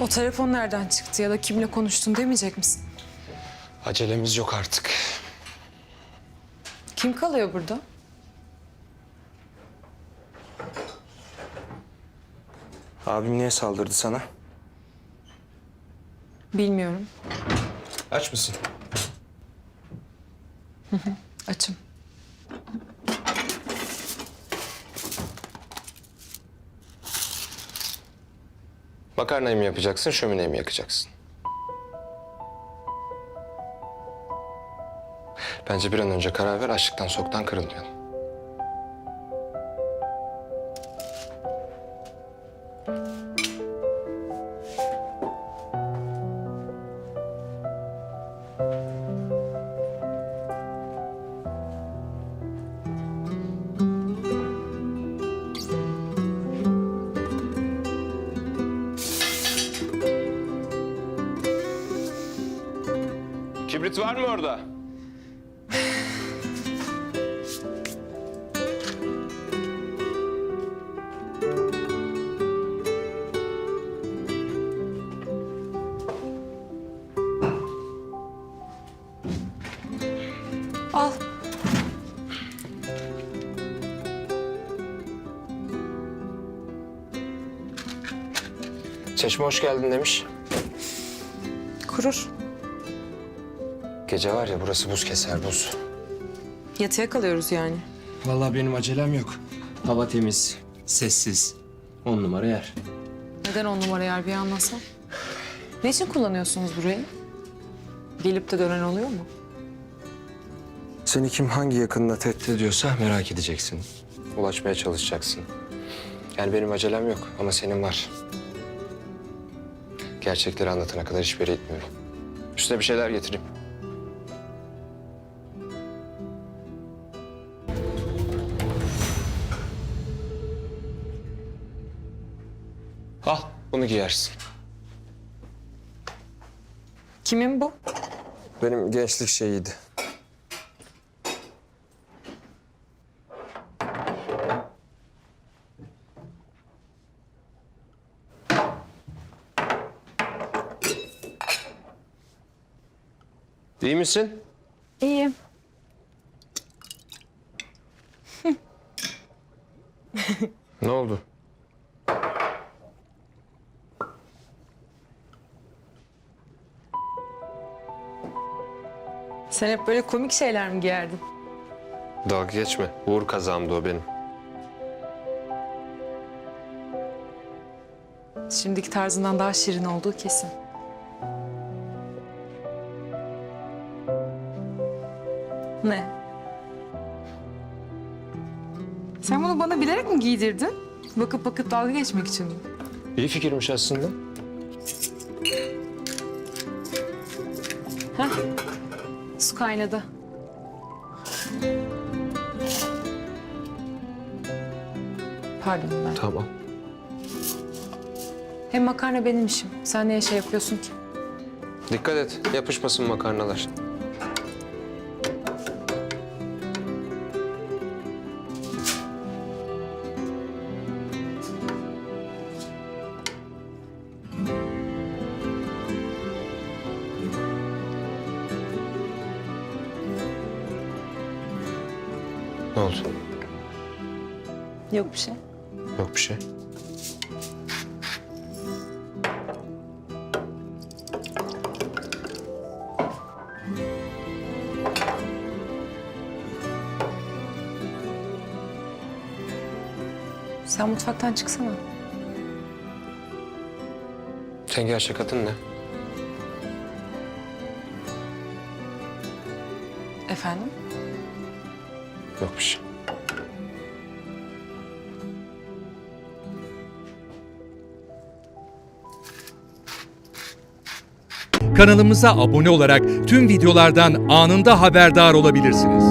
O telefon nereden çıktı ya da kimle konuştun demeyecek misin? Acelemiz yok artık. Kim kalıyor burada? Abim niye saldırdı sana? Bilmiyorum. Aç mısın? Açım. Makarnayı mı yapacaksın, şömineyi mi yakacaksın? Bence bir an önce karar ver, açlıktan soktan kırılmayalım. Kibrit var mı orada? Al. Çeşme hoş geldin demiş. Kurur. Gece var ya burası buz keser buz. Yatıya kalıyoruz yani. Vallahi benim acelem yok. Hava temiz, sessiz. On numara yer. Neden on numara yer bir anlasam? Ne için kullanıyorsunuz burayı? Gelip de dönen oluyor mu? Seni kim hangi yakınına tehdit ediyorsa merak edeceksin. Ulaşmaya çalışacaksın. Yani benim acelem yok ama senin var. Gerçekleri anlatana kadar hiçbir yere gitmiyorum. Üstüne bir şeyler getireyim. Bunu giyersin. Kimin bu? Benim gençlik şeyiydi. İyi misin? İyiyim. Ne oldu? Sen hep böyle komik şeyler mi giyerdin? Dalga geçme. Uğur kazamdı o benim. Şimdiki tarzından daha şirin olduğu kesin. Ne? Sen bunu bana bilerek mi giydirdin? Bakıp bakıp dalga geçmek için mi? İyi fikirmiş aslında. Heh. Su kaynadı. Pardon ben. Tamam. Hem makarna benim işim. Sen niye şey yapıyorsun ki? Dikkat et. Yapışmasın makarnalar. Ne oldu? Yok bir şey. Yok bir şey. Sen mutfaktan çıksana. Sen gerçek adın ne? Efendim? Yok. Kanalımıza abone olarak tüm videolardan anında haberdar olabilirsiniz.